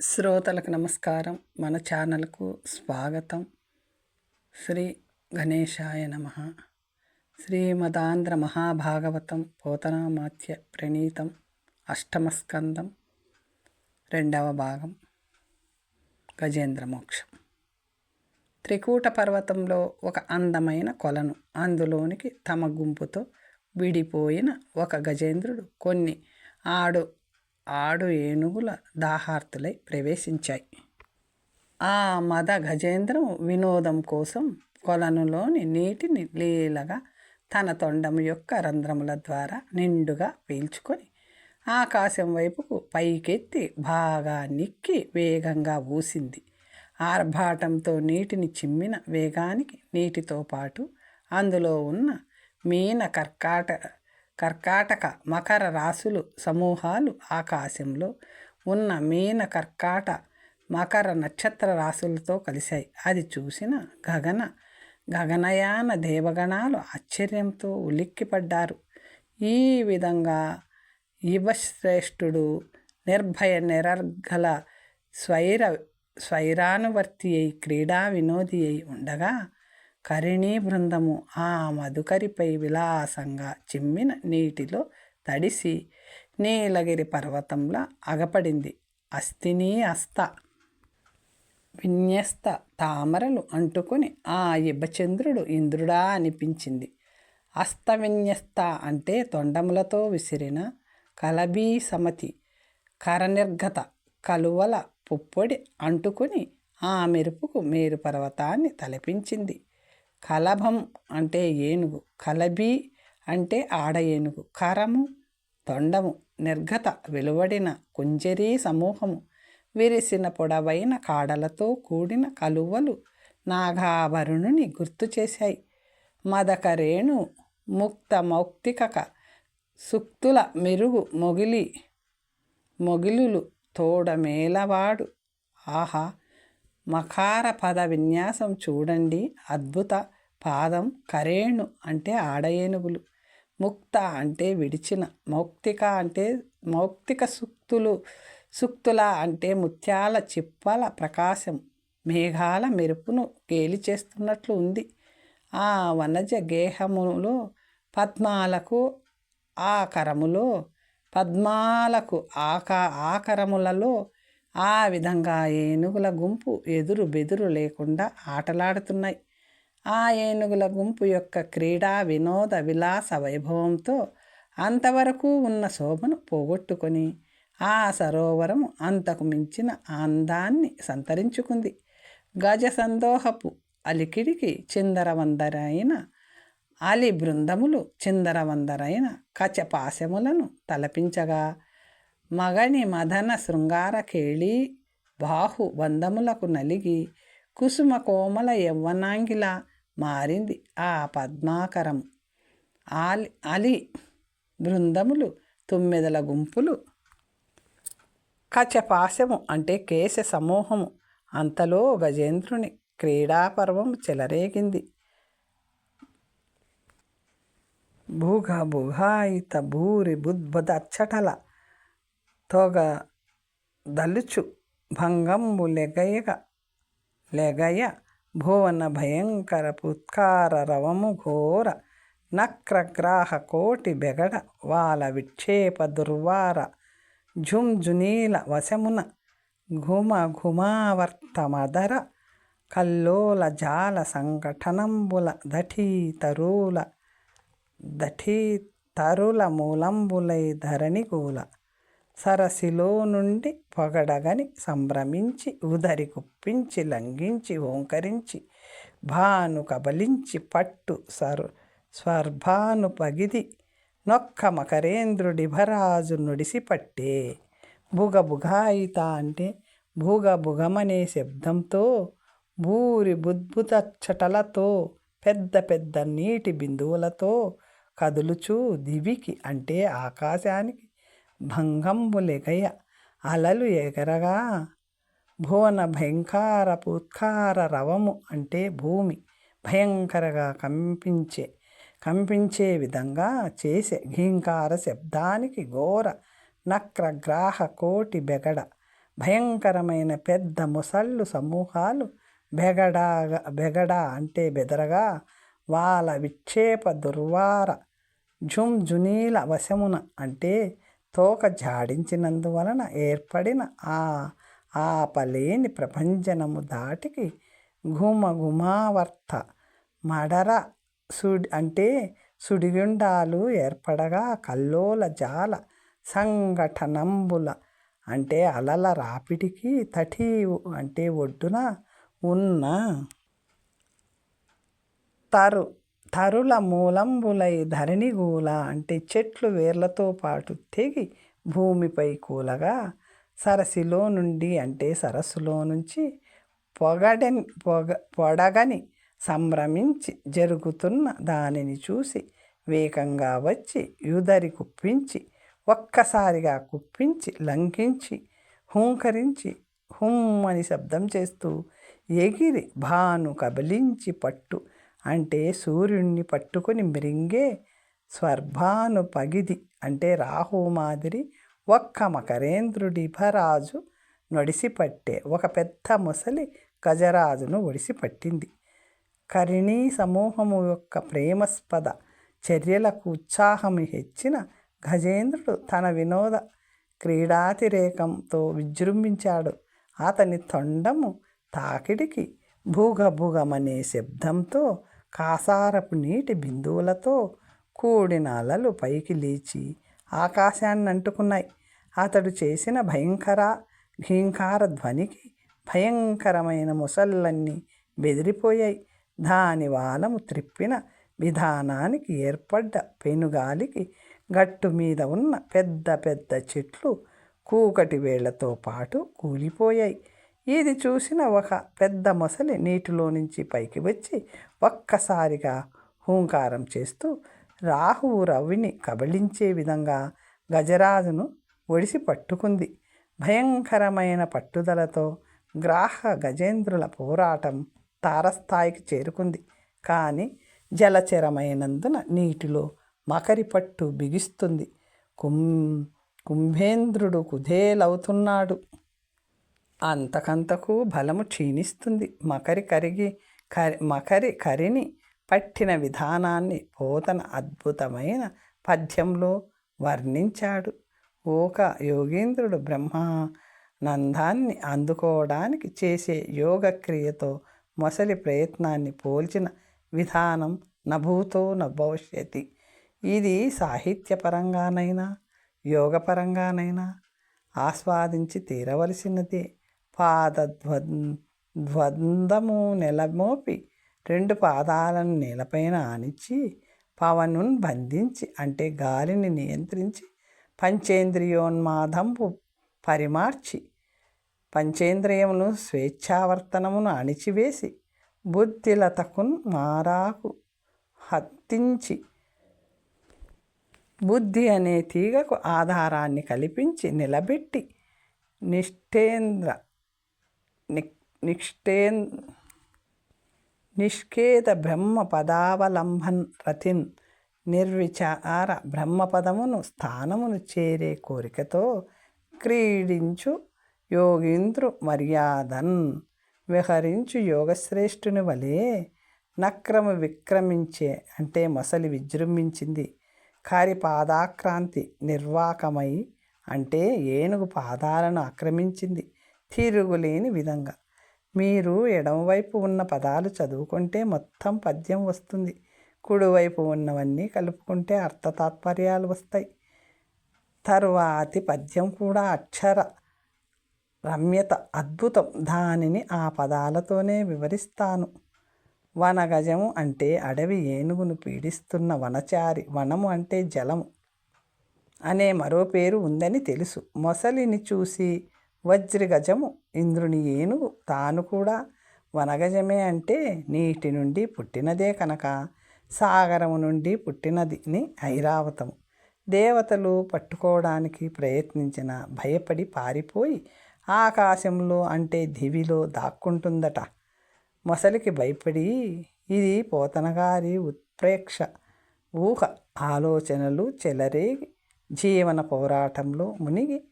శ్రోతలకు నమస్కారం. మన ఛానల్కు స్వాగతం. శ్రీ గణేశాయ నమ. శ్రీమదాంధ్ర మహాభాగవతం పోతనామాత్య ప్రణీతం అష్టమస్కందం రెండవ భాగం. గజేంద్ర మోక్షం. త్రికూట పర్వతంలో ఒక అందమైన కొలను అందులోనికి తమ గుంపుతో విడిపోయిన ఒక గజేంద్రుడు. కొన్ని ఆడు ఆడు ఏనుగుల దాహార్తులై ప్రవేశించాయి. ఆ మద గజేంద్రం వినోదం కోసం కొలనులోని నీటిని లీలగా తన తొండం యొక్క రంధ్రముల ద్వారా నిండుగా పీల్చుకొని ఆకాశం వైపుకు పైకెత్తి బాగా నిక్కి వేగంగా ఊసింది. ఆర్భాటంతో నీటిని చిమ్మిన వేగానికి నీటితో పాటు అందులో ఉన్న మీన కర్కాట కర్కాటక మకర రాశులు సమూహాలు ఆకాశంలో ఉన్న మీన కర్కాట మకర నక్షత్ర రాశులతో కలిశాయి. అది చూసిన గగన గగనయాన దేవగణాలు ఆశ్చర్యంతో ఉలిక్కిపడ్డారు. ఈ విధంగా యువశ్రేష్ఠుడు నిర్భయ నిరర్గల స్వైర స్వైరానువర్తి అయి క్రీడా వినోది అయి ఉండగా కరిణీ బృందము ఆ మధుకరిపై విలాసంగా చిమ్మిన నీటిలో తడిసి నీలగిరి పర్వతంలా అగపడింది. అస్థినీ అస్త. విన్యస్త తామరలు అంటుకుని ఆ ఇబ్బచంద్రుడు ఇంద్రుడా అనిపించింది. అస్త విన్యస్త అంటే తొండములతో విసిరిన కలబీ సమతి. కరనిర్గత కలువల పుప్పొడి అంటుకుని ఆ మెరుపుకు మేరు పర్వతాన్ని తలపించింది. కలభం అంటే ఏనుగు కలబి అంటే ఆడ ఏనుగు కరము తొండము నిర్గత వెలువడిన కుంజరీ సమూహము విరిసిన పొడవైన కాడలతో కూడిన కలువలు నాగాభరణుని గుర్తు చేశాయి. మదకరేణు ముక్త మౌక్తికక సుక్తుల మెరుగు మొగిలి మొగిలులు తోడమేలవాడు ఆహా! మకార పద విన్యాసం చూడండి అద్భుత పాదం కరేణు అంటే ఆడయేనుగులు. ముక్త అంటే విడిచిన. మౌక్తిక అంటే మౌక్తిక సుక్తులు సుక్తుల అంటే ముత్యాల చిప్పల ప్రకాశం. మేఘాల మెరుపును గేలి చేస్తున్నట్లు ఉంది. ఆ వనజ గేహములో పద్మాలకు ఆకరములో పద్మాలకు ఆకా ఆకరములలో ఆ విధంగా ఏనుగుల గుంపు ఎదురు బెదురు లేకుండా ఆటలాడుతున్నాయి. ఆ ఏనుగుల గుంపు యొక్క క్రీడా వినోద విలాస వైభవంతో అంతవరకు ఉన్న శోభను పోగొట్టుకొని ఆ సరోవరం అంతకు మించిన అందాన్ని సంతరించుకుంది. గజ సందోహపు అలికిడికి చిందరవందరైన అలి బృందములు చిందరవందరైన కచపాశములను తలపించగా మగని మదన శృంగార కేళి బాహు బంధములకు నలిగి కుసుమ కోమల యవ్వనాంగిలా మారింది. ఆ పద్మాకరం ఆలి అలి బృందములు తొమ్మిదల గుంపులు. కచపాశము అంటే కేశ సమూహము. అంతలో గజేంద్రుని క్రీడాపర్వం చెలరేగింది. భూగ భుగాయిత భూరి బుద్బదచ్చటల తోగ దలుచు భంగంబు లెగయగ లెగయ భువన భయంకర పుత్కార రవము ఘోర నక్రగ్రాహ కోటి బెగడ వాల విక్షేప దుర్వార ఝుంఝునీల వశమున ఘుమ ఘుమావర్తమదర కల్లోల జాల సంఘటనంబుల దఠీతరుల దఠీతరుల మూలంబులై ధరణిగూల సరసిలో నుండి పొగడగని సంభ్రమించి ఉదరి కుప్పించి లంఘించి ఓంకరించి భాను కబలించి పట్టు సర్ స్వర్భాను పగిది నొక్క మకరేంద్రుడి భరాజు నుడిసి పట్టే. భుగ అంటే భూగభుగమనే శబ్దంతో భూరి బుద్భుత చటలతో పెద్ద పెద్ద నీటి బిందువులతో కదులుచూ దివికి అంటే ఆకాశానికి భంగంబులెగయ అలలు ఎగరగా భువన భయంకర పుత్కార రవము అంటే భూమి భయంకరగా కంపించే కంపించే విధంగా చేసే ఘీంకార శబ్దానికి ఘోర నక్రగ్రాహ కోటి బెగడ భయంకరమైన పెద్ద ముసళ్ళు సమూహాలు బెగడాగా బెగడా అంటే బెదరగా వాళ్ళ విక్షేప దుర్వార జుంజునీల వశమున అంటే తోక జాడించినందువలన ఏర్పడిన ఆ ఆపలేని ప్రభంజనము దాటికి ఘుమఘుమావర్త మడర సుడి అంటే సుడిగుండాలు ఏర్పడగా కల్లోల జాల సంఘటనంబుల అంటే అలల రాపిడికి తటి అంటే ఒడ్డున ఉన్న తరు తరుల మూలంబులై ధరణిగూల అంటే చెట్లు వేర్లతో పాటు తెగి భూమిపై కూలగా సరస్సులో నుండి అంటే సరస్సులో నుంచి పొగడని పొగ పొడగని సంభ్రమించి జరుగుతున్న దానిని చూసి వేగంగా వచ్చి యుదరి కుప్పించి ఒక్కసారిగా కుప్పించి లంకించి హుంకరించి హుమ్మని శబ్దం చేస్తూ ఎగిరి భాను కబలించి పట్టు అంటే సూర్యుణ్ణి పట్టుకుని మెరింగే స్వర్భాను పగిది అంటే రాహు మాదిరి ఒక్క మకరేంద్రుడి భరాజు నొడిసిపట్టే. ఒక పెద్ద ముసలి గజరాజును ఒడిసి పట్టింది కరిణీ సమూహము యొక్క ప్రేమస్పద చర్యలకు ఉత్సాహము హెచ్చిన గజేంద్రుడు తన వినోద క్రీడాతిరేకంతో విజృంభించాడు. అతని తొండము తాకిడికి భూగభుగమనే శబ్దంతో కాసారపు నీటి బిందువులతో కూడిన అలలు పైకి లేచి ఆకాశాన్ని అంటుకున్నాయి అతడు చేసిన భయంకర ఘీంకార ధ్వనికి భయంకరమైన ముసళ్ళన్నీ బెదిరిపోయాయి. దాని వాలము త్రిప్పిన విధానానికి ఏర్పడ్డ పెనుగాలికి గట్టు మీద ఉన్న పెద్ద పెద్ద చెట్లు కూకటి వేళ్ళతో పాటు కూలిపోయాయి. ఇది చూసిన ఒక పెద్ద మొసలి నీటిలో నుంచి పైకి వచ్చి ఒక్కసారిగా హూంకారం చేస్తూ రాహువు రవిని కబళించే విధంగా గజరాజును ఒడిసి పట్టుకుంది. భయంకరమైన పట్టుదలతో గ్రాహ గజేంద్రుల పోరాటం తారస్థాయికి చేరుకుంది. కానీ జలచరమైనందున నీటిలో మకరి పట్టు బిగిస్తుంది. కుం కుంభేంద్రుడు కుదేలవుతున్నాడు. అంతకంతకు బలము క్షీణిస్తుంది. మకరి కరిగి కరి మకరి కరిని పట్టిన విధానాన్ని పోతన అద్భుతమైన పద్యంలో వర్ణించాడు. ఓక యోగేంద్రుడు బ్రహ్మానందాన్ని అందుకోవడానికి చేసే యోగక్రియతో మొసలి ప్రయత్నాన్ని పోల్చిన విధానం నభూతో నభవిష్యతి ఇది సాహిత్యపరంగానైనా యోగపరంగానైనా ఆస్వాదించి తీరవలసినదే. పాదద్వందము నెలమోపి రెండు పాదాలను నేలపైన ఆనిచ్చి పవనున్ బంధించి అంటే గాలిని నియంత్రించి పంచేంద్రియోన్మాదంపు పరిమార్చి పంచేంద్రియమును స్వేచ్ఛావర్తనమును అణిచివేసి బుద్ధిలతకున్ మారాకు హత్తించి బుద్ధి అనే తీగకు ఆధారాన్ని కల్పించి నిలబెట్టి నిష్ఠేంద్ర నిష్ఠేన్ నిష్కేద బ్రహ్మ పదావలంబన్ రతిన్ నిర్విచార బ్రహ్మపదమును స్థానమును చేరే కోరికతో క్రీడించు యోగీంద్రు మర్యాదన్. విహరించు యోగశ్రేష్ఠుని వలె నక్రము విక్రమించే అంటే మొసలి విజృంభించింది. కారి పాదాక్రాంతి నిర్వాకమై అంటే ఏనుగు పాదాలను ఆక్రమించింది. తిరుగులేని విధంగా. మీరు ఎడమవైపు ఉన్న పదాలు చదువుకుంటే మొత్తం పద్యం వస్తుంది. కుడివైపు ఉన్నవన్నీ కలుపుకుంటే అర్థతాత్పర్యాలు వస్తాయి. తరువాతి పద్యం కూడా అక్షర రమ్యత అద్భుతం. దానిని ఆ పదాలతోనే వివరిస్తాను. వనగజము అంటే అడవి ఏనుగును పీడిస్తున్న వనచారి వనము అంటే జలము అనే మరో పేరు ఉందని తెలుసు. మొసలిని చూసి వజ్రగజము. ఇంద్రుని ఏనుగు తాను కూడా వనగజమే అంటే నీటి నుండి పుట్టినదే కనుక సాగరము నుండి పుట్టినదిని ఐరావతము. దేవతలు పట్టుకోవడానికి ప్రయత్నించిన భయపడి పారిపోయి ఆకాశంలో అంటే దివిలో దాక్కుంటుందట. మొసలికి భయపడి ఇది పోతనగారి ఉత్ప్రేక్ష. ఊహ ఆలోచనలు చెలరేగి జీవన పోరాటంలో మునిగి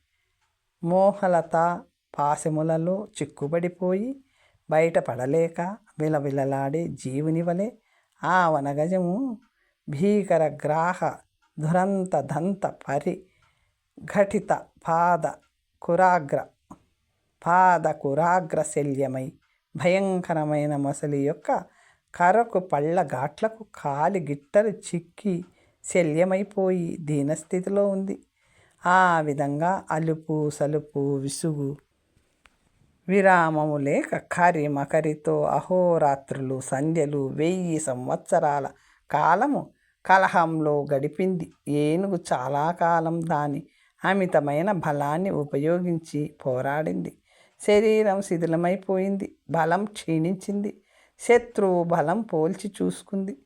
మోహలత పాశములలో చిక్కుబడిపోయి బయటపడలేక విలవిలలాడే జీవుని వలె ఆ వనగజము భీకర గ్రాహ దురంత దంత పరి ఘటిత పాద కురాగ్ర పాద కురాగ్ర శల్యమై భయంకరమైన మొసలి యొక్క కరకు పళ్ళ ఘాట్లకు కాలి గిట్టలు చిక్కి శల్యమైపోయి దీనస్థితిలో ఉంది. ఆ విధంగా అలుపు సలుపు విసుగు విరామము లేక కరి మకరితో అహోరాత్రులు సంధ్యలు వెయ్యి సంవత్సరాల కాలము కలహంలో గడిపింది. ఏనుగు చాలా కాలం దాని అమితమైన బలాన్ని ఉపయోగించి పోరాడింది. శరీరం శిథిలమైపోయింది బలం క్షీణించింది శత్రువు బలం పోల్చి చూసుకుంది.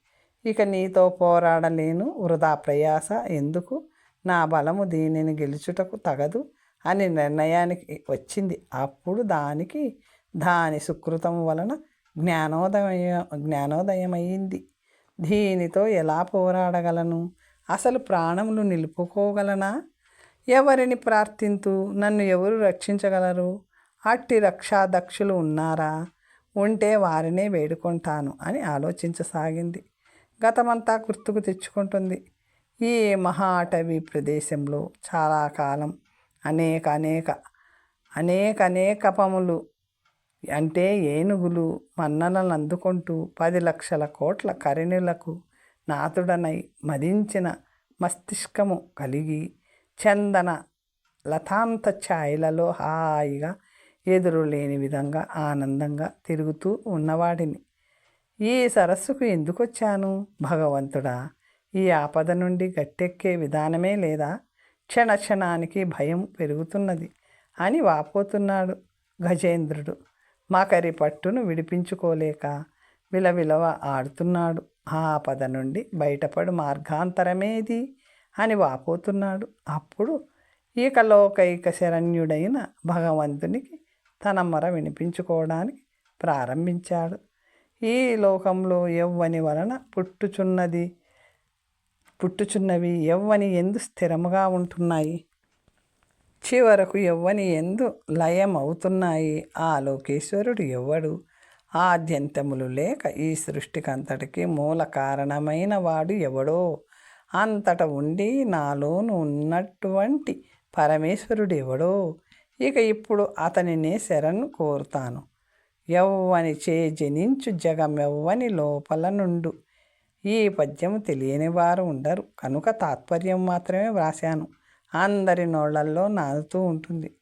ఇక నీతో పోరాడలేను వృధా ప్రయాస ఎందుకు? నా బలము దీనిని గెలుచుటకు తగదు అని నిర్ణయానికి వచ్చింది. అప్పుడు దానికి దాని సుకృతం వలన జ్ఞానోదయ జ్ఞానోదయమైంది. దీనితో ఎలా పోరాడగలను? అసలు ప్రాణములు నిలుపుకోగలనా? ఎవరిని ప్రార్థింతు నన్ను ఎవరు రక్షించగలరు? అట్టి రక్షాదక్షులు ఉన్నారా? ఉంటే వారినే వేడుకుంటాను అని ఆలోచించసాగింది. గతమంతా గుర్తుకు తెచ్చుకుంటుంది. ఈ మహా అటవీ ప్రదేశంలో చాలా కాలం అనేక అనేక అనేక అనేక పములు అంటే ఏనుగులు మన్ననలు అందుకుంటూ పది లక్షల కోట్ల కరణులకు నాతుడనై మదించిన మస్తిష్కము కలిగి చందన లతాంత ఛాయలలో హాయిగా ఎదురు లేని విధంగా ఆనందంగా తిరుగుతూ ఉన్నవాడిని. ఈ సరస్సుకు ఎందుకొచ్చాను భగవంతుడా? ఈ ఆపద నుండి గట్టెక్కే విధానమే లేదా క్షణ క్షణానికి భయం పెరుగుతున్నది అని వాపోతున్నాడు గజేంద్రుడు. మకరి పట్టును విడిపించుకోలేక విలవిలవ ఆడుతున్నాడు. ఆ ఆపద నుండి బయటపడు మార్గాంతరమేది అని వాపోతున్నాడు. అప్పుడు ఈకలోకైక శరణ్యుడైన భగవంతునికి తన మొర వినిపించుకోవడానికి ప్రారంభించాడు. ఈ లోకంలో ఎవ్వని వలన పుట్టుచున్నది పుట్టుచున్నవి ఎవ్వని ఎందు స్థిరముగా ఉంటున్నాయి? చివరకు ఎవ్వని ఎందు లయం అవుతున్నాయి ఆ లోకేశ్వరుడు ఎవ్వడు? ఆద్యంతములు లేక ఈ సృష్టికంతటికి మూల కారణమైన వాడు ఎవడో? అంతట ఉండి నాలోను ఉన్నటువంటి పరమేశ్వరుడు ఎవడో? ఇక ఇప్పుడు అతనినే శరణ్ కోరుతాను. ఎవ్వని చే జనించు జగమెవ్వని లోపల నుండు ఈ పద్యం తెలియని వారు ఉండరు. కనుక తాత్పర్యం మాత్రమే వ్రాశాను. అందరి నోళ్ళల్లో నాదుతూ ఉంటుంది.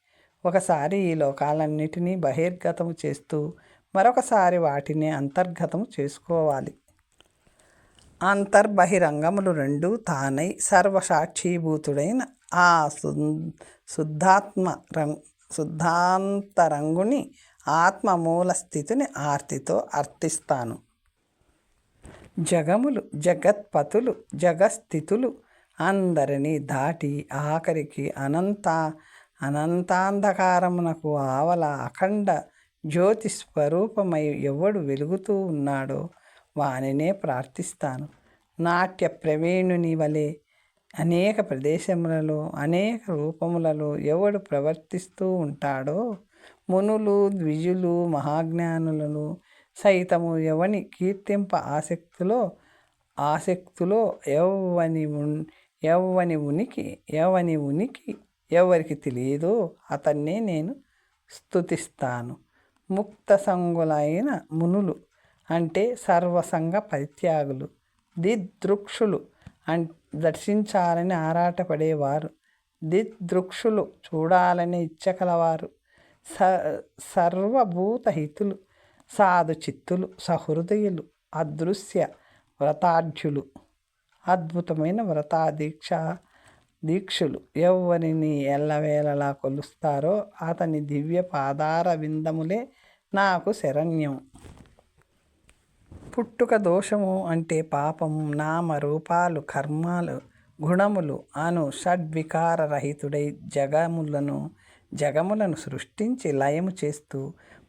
ఒకసారి ఈ లోకాలన్నిటినీ బహిర్గతము చేస్తూ మరొకసారి వాటిని అంతర్గతము చేసుకోవాలి. అంతర్బహిరంగములు రెండు తానై సర్వసాక్షీభూతుడైన ఆ శుద్ధాత్మ రంగ్ శుద్ధాంతరంగుని ఆత్మ మూల స్థితిని ఆర్తితో అర్థిస్తాను. జగములు జగత్పతులు జగస్థితులు అందరినీ దాటి ఆఖరికి అనంత అనంతాంధకారమునకు ఆవల అఖండ జ్యోతి స్వరూపమై ఎవడు వెలుగుతూ ఉన్నాడో వానినే ప్రార్థిస్తాను. నాట్య ప్రవీణుని వలె అనేక ప్రదేశములలో అనేక రూపములలో ఎవడు ప్రవర్తిస్తూ ఉంటాడో మునులు ద్విజులు మహాజ్ఞానులను సైతము ఎవని కీర్తింప ఆసక్తిలో ఆసక్తిలో ఎవని ఎవని ఉనికి ఎవని ఉనికి ఎవరికి తెలియదో అతన్నే నేను స్థుతిస్తాను ముక్త సంగులైన మునులు అంటే సర్వసంగ పరిత్యాగులు దిదృక్షులు అం దర్శించాలని ఆరాటపడేవారు దిదృక్షులు చూడాలని ఇచ్చకలవారు స సర్వభూతహితులు సాధు చిత్తులు సహృదయులు అదృశ్య వ్రతాఢ్యులు అద్భుతమైన వ్రతాదీక్ష దీక్షులు. ఎవరిని ఎల్లవేళలా కొలుస్తారో అతని దివ్య పాదార విందములే నాకు శరణ్యం. పుట్టుక దోషము అంటే పాపము నామ రూపాలు కర్మాలు గుణములు అను షడ్వికార రహితుడై జగములను జగములను సృష్టించి లయము చేస్తూ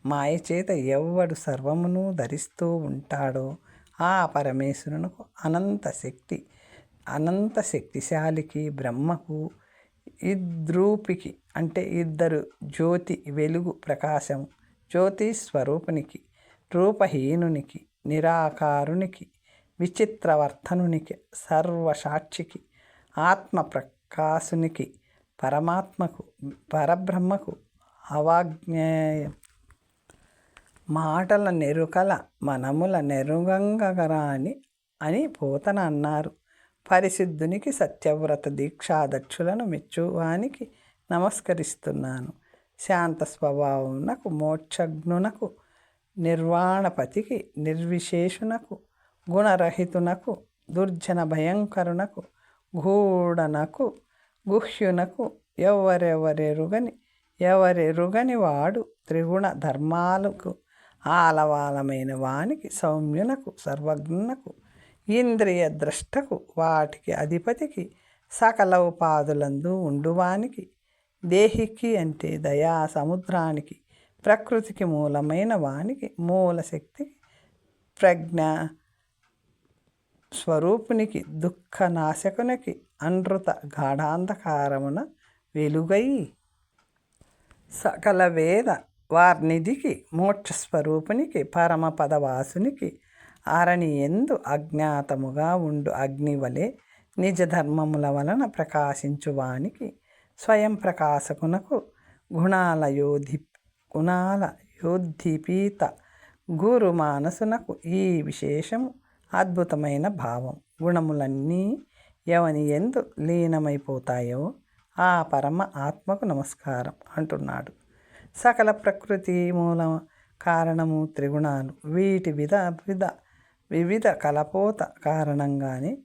మాయచేత ఎవ్వడు సర్వమును ధరిస్తూ ఉంటాడో ఆ పరమేశ్వరునకు అనంత శక్తి అనంత శక్తిశాలికి బ్రహ్మకు ఇద్రూపికి అంటే ఇద్దరు జ్యోతి వెలుగు ప్రకాశం జ్యోతి స్వరూపునికి రూపహీనునికి నిరాకారునికి విచిత్రవర్ధనునికి సర్వసాక్షికి ఆత్మ ప్రకాశునికి పరమాత్మకు పరబ్రహ్మకు అవాజ్ఞేయం మాటల నెరుకల మనముల నెరుగంగరాని అని పోతన అన్నారు. పరిశుద్ధునికి సత్యవ్రత దీక్షాదక్షులను మెచ్చువానికి నమస్కరిస్తున్నాను. శాంత స్వభావమునకు మోక్షజ్ఞునకు నిర్వాణపతికి నిర్విశేషునకు గుణరహితునకు దుర్జన భయంకరునకు గూఢనకు గుహ్యునకు ఎవరెవరెరుగని ఎవరెరుగని వాడు త్రిగుణ ధర్మాలకు ఆలవాలమైన వానికి సౌమ్యునకు సర్వజ్ఞునకు ఇంద్రియ ద్రష్టకు వాటికి అధిపతికి సకల ఉపాధులందు ఉండువానికి దేహికి అంటే దయా సముద్రానికి ప్రకృతికి మూలమైన వానికి మూల శక్తికి ప్రజ్ఞ స్వరూపునికి దుఃఖనాశకునికి అనృత గాఢాంధకారమున వెలుగై సకల వేద వార్నిధికి మోక్షస్వరూపునికి పరమపదవాసునికి ఆరణి ఎందు అజ్ఞాతముగా ఉండు అగ్నివలే నిజ ధర్మముల వలన ప్రకాశించువానికి స్వయం ప్రకాశకునకు గుణాల యోధి గుణాల యోద్ధీపీత గురు మానసునకు ఈ విశేషము అద్భుతమైన భావం. గుణములన్నీ ఎవని ఎందు లీనమైపోతాయో ఆ పరమ ఆత్మకు నమస్కారం అంటున్నాడు. సకల ప్రకృతి మూల కారణము త్రిగుణాలు. వీటి విధ విధ వివిధ కలపోత కారణంగానే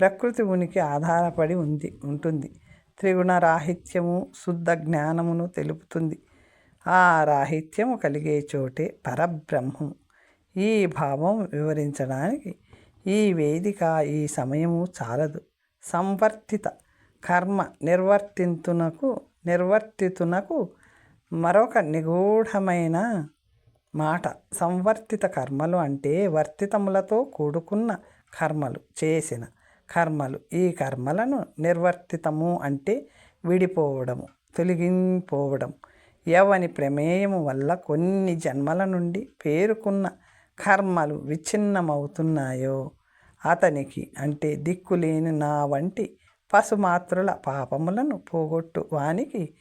ప్రకృతి ఉనికి ఆధారపడి ఉంది ఉంటుంది. త్రిగుణ రాహిత్యము శుద్ధ జ్ఞానమును తెలుపుతుంది. ఆ రాహిత్యము కలిగే చోటే పరబ్రహ్మం. ఈ భావం వివరించడానికి ఈ వేదిక ఈ సమయము చాలదు. సంవర్తిత కర్మ నిర్వర్తింతునకు నిర్వర్తితునకు మరొక నిగూఢమైన మాట. సంవర్తిత కర్మలు అంటే వర్తితములతో కూడుకున్న కర్మలు చేసిన కర్మలు. ఈ కర్మలను నిర్వర్తితము అంటే విడిపోవడము తొలగిపోవడం. ఎవని ప్రమేయము వల్ల కొన్ని జన్మల నుండి పేరుకున్న కర్మలు విచ్ఛిన్నమవుతున్నాయో అతనికి అంటే దిక్కులేని నా వంటి పశుమాత్రుల పాపములను పోగొట్టు వానికి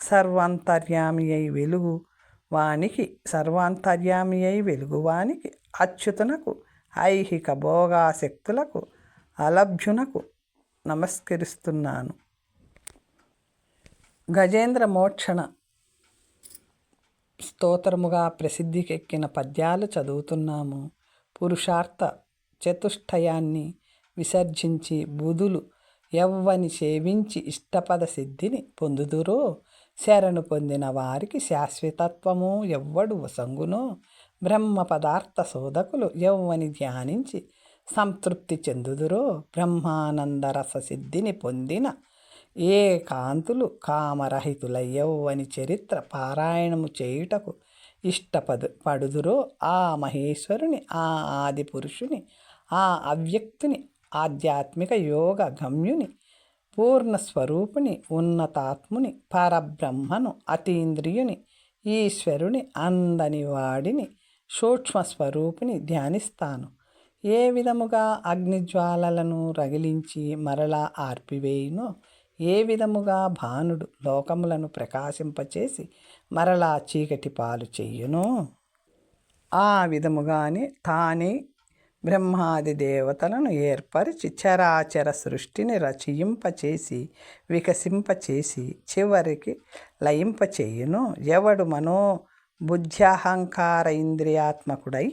సర్వాంతర్యామి అయి వెలుగు వానికి సర్వాంతర్యామి అయి వెలుగు వానికి అచ్యుతునకు ఐహిక భోగాశక్తులకు అలభ్యునకు నమస్కరిస్తున్నాను. గజేంద్ర మోక్షణ స్తోత్రముగా ప్రసిద్ధికెక్కిన పద్యాలు చదువుతున్నాము. పురుషార్థ చతుష్టయాన్ని విసర్జించి బుధులు ఎవ్వని సేవించి ఇష్టపద సిద్ధిని పొందుదురో శరణు పొందిన వారికి శాశ్వతత్వము ఎవ్వడు వసంగునో. బ్రహ్మ పదార్థ శోధకులు ఎవ్వని ధ్యానించి సంతృప్తి చెందుదురో. బ్రహ్మానందరస సిద్ధిని పొందిన ఏ కాంతులు కామరహితులయ్యవని చరిత్ర పారాయణము చేయుటకు ఇష్టపదు పడుదురో. ఆ మహేశ్వరుని ఆ ఆది పురుషుని ఆ అవ్యక్తుని ఆధ్యాత్మిక యోగ గమ్యుని పూర్ణస్వరూపుని ఉన్నతాత్ముని పరబ్రహ్మను అతీంద్రియుని ఈశ్వరుని అందని వాడిని సూక్ష్మస్వరూపిని ధ్యానిస్తాను. ఏ విధముగా అగ్నిజ్వాలలను రగిలించి మరలా ఆర్పివేయునో ఏ విధముగా భానుడు లోకములను ప్రకాశింపచేసి మరలా చీకటి పాలు చెయ్యునో ఆ విధముగానే తానే బ్రహ్మాది దేవతలను ఏర్పరిచి చరాచర సృష్టిని రచయింపచేసి వికసింపచేసి చివరికి లయింపచేయును. ఎవడు మనో బుద్ధ్యాహంకార ఇంద్రియాత్మకుడై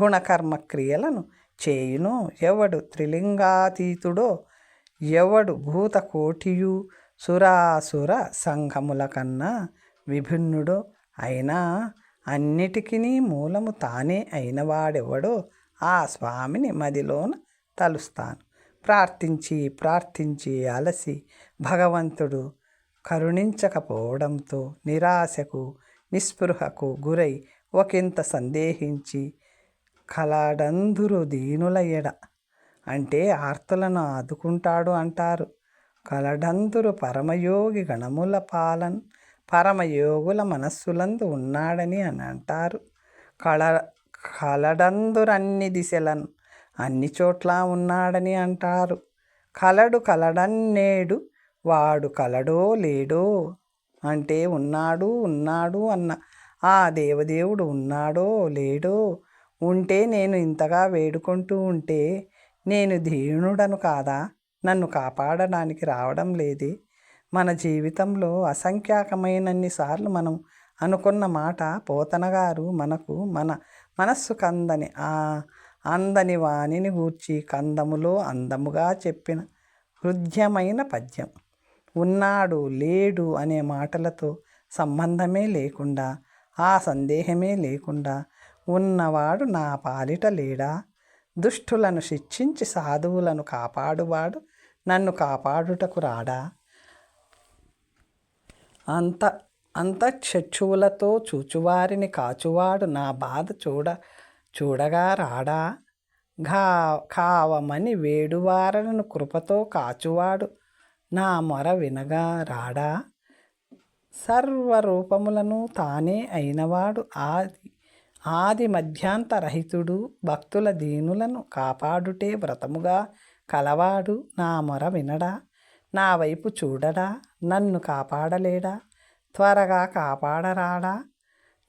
గుణకర్మ క్రియలను చేయును. ఎవడు త్రిలింగాతీతుడో ఎవడు భూతకోటియు సురాసుర సంఘముల కన్నా విభిన్నుడో అయినా అన్నిటికీ మూలము తానే అయినవాడెవడో ఆ స్వామిని మదిలోన తలుస్తాను. ప్రార్థించి ప్రార్థించి అలసి భగవంతుడు కరుణించకపోవడంతో నిరాశకు నిస్పృహకు గురై ఒకంత సందేహించి కలాడందురు దీనుల ఎడ అంటే ఆర్తులను ఆదుకుంటాడు అంటారు. కలడందురు పరమయోగి గణముల పాలన్ పరమయోగుల మనస్సులందు ఉన్నాడని అని అంటారు. కళ కలడందురన్ని దిశలను అన్ని చోట్ల ఉన్నాడని అంటారు. కలడు కలడన్నేడు వాడు కలడో లేడో అంటే ఉన్నాడు ఉన్నాడు అన్న ఆ దేవదేవుడు ఉన్నాడో లేడో ఉంటే నేను ఇంతగా వేడుకుంటూ ఉంటే నేను దీనుడను కాదా? నన్ను కాపాడడానికి రావడం లేదే. మన జీవితంలో అసంఖ్యాకమైనన్ని సార్లు మనం అనుకున్న మాట పోతన గారు మనకు మన మనస్సు కందని ఆ అందని వాణిని గూర్చి కందములో అందముగా చెప్పిన హృద్యమైన పద్యం. ఉన్నాడు లేడు అనే మాటలతో సంబంధమే లేకుండా ఆ సందేహమే లేకుండా ఉన్నవాడు నా పాలిట లేడా? దుష్టులను శిక్షించి సాధువులను కాపాడువాడు నన్ను కాపాడుటకు రాడా? అంత అంతఃచక్షువులతో చూచువారిని కాచువాడు నా బాధ చూడ చూడగా రాడా? ఘా కావమని వేడువారలను కృపతో కాచువాడు నా మొర వినగా రాడా? సర్వరూపములను తానే అయినవాడు ఆది ఆది మధ్యాంతరహితుడు భక్తుల దీనులను కాపాడుటే వ్రతముగా కలవాడు నా మొర వినడా? నా వైపు చూడడా? నన్ను కాపాడలేడా? త్వరగా కాపాడరాడా?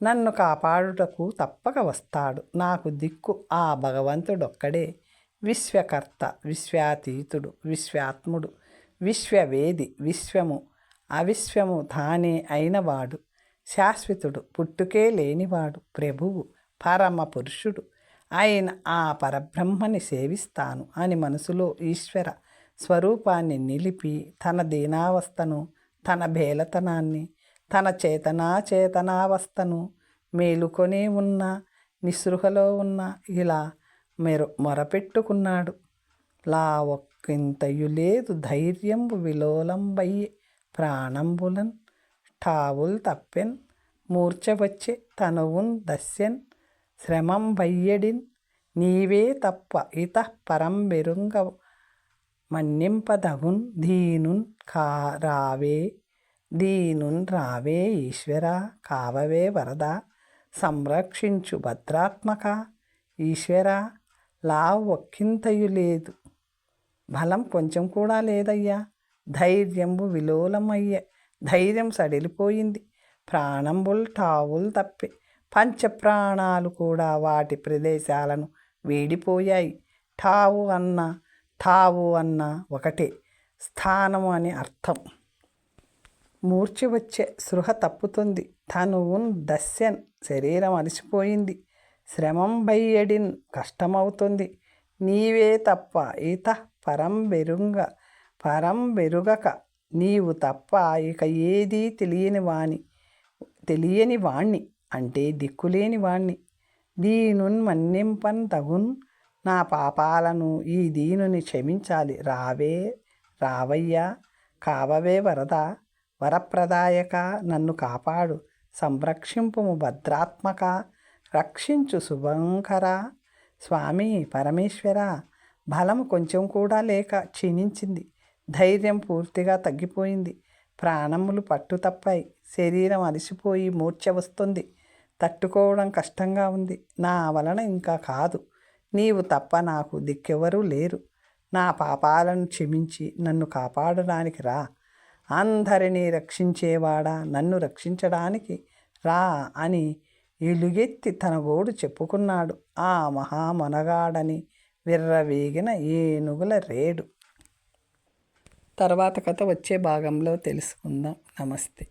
నన్ను కాపాడుటకు తప్పక వస్తాడు. నాకు దిక్కు ఆ భగవంతుడొక్కడే. విశ్వకర్త విశ్వాతీతుడు విశ్వాత్ముడు విశ్వవేది విశ్వము అవిశ్వము తానే అయినవాడు. శాశ్వతుడు పుట్టుకే లేనివాడు ప్రభువు పరమ పురుషుడు. ఆయన ఆ పరబ్రహ్మని సేవిస్తాను అని మనసులో ఈశ్వర స్వరూపాన్ని నిలిపి తన దీనావస్థను తన భేలతనాన్ని తన చేతనా చేతనావస్థను మేలుకొని ఉన్న నిస్పృహలో ఉన్న ఇలా మెరు మొరపెట్టుకున్నాడు. లా ఒక్కింతయు లేదు ధైర్యంబు విలోలంబయ్యే ప్రాణంబులన్ ఠావుల్ తప్పెన్ మూర్చవచ్చే తనువున్ దస్యన్ శ్రమం వయ్యడిన్ నీవే తప్ప ఇత పరం వెరుంగ మన్నింపదగున్ దీనున్ కా రావే దీనున్ రావే ఈశ్వర కావవే వరద సంరక్షించు భద్రాత్మక. ఈశ్వర లా ఒక్కింతయు లేదు. బలం కొంచెం కూడా లేదయ్యా. ధైర్యంబు విలోలమయ్యే. ధైర్యం సడిలిపోయింది. ప్రాణంబుల్ ఠావులు తప్పే. పంచప్రాణాలు కూడా వాటి ప్రదేశాలను వీడిపోయాయి. ఠావు అన్న ఠావు అన్న ఒకటే. స్థానము అని అర్థం. మూర్చి వచ్చే సృహ తప్పుతుంది. తను ఉన్ దస్యన్ శరీరం అలసిపోయింది. శ్రమం బయ్యడిన్ కష్టమవుతుంది. నీవే తప్ప ఈత పరం బెరుంగ పరం బెరుగక నీవు తప్ప ఇక ఏదీ తెలియని వాణి తెలియని వాణ్ణి అంటే దిక్కులేని వాణ్ణి. దీనున్ మన్నింపన్ తగున్ నా పాపాలను ఈ దీనుని క్షమించాలి. రావే రావయ్యా కావవే వరద? వరప్రదాయక నన్ను కాపాడు. సంరక్షింపుము భద్రాత్మక. రక్షించు శుభంకర. స్వామి పరమేశ్వర బలం కొంచెం కూడా లేక క్షీణించింది. ధైర్యం పూర్తిగా తగ్గిపోయింది. ప్రాణములు పట్టు తప్పాయి. శరీరం అలసిపోయి మూర్ఛ వస్తుంది. తట్టుకోవడం కష్టంగా ఉంది. నా వలన ఇంకా కాదు. నీవు తప్ప నాకు దిక్కెవరూ లేరు. నా పాపాలను క్షమించి నన్ను కాపాడడానికి రా. అందరినీ రక్షించేవాడా? నన్ను రక్షించడానికి రా అని ఎలుగెత్తి తన గోడు చెప్పుకున్నాడు. ఆ మహామనగాడని విర్రవీగిన ఏనుగుల రేడు. తర్వాత కథ వచ్చే భాగంలో తెలుసుకుందాం. నమస్తే.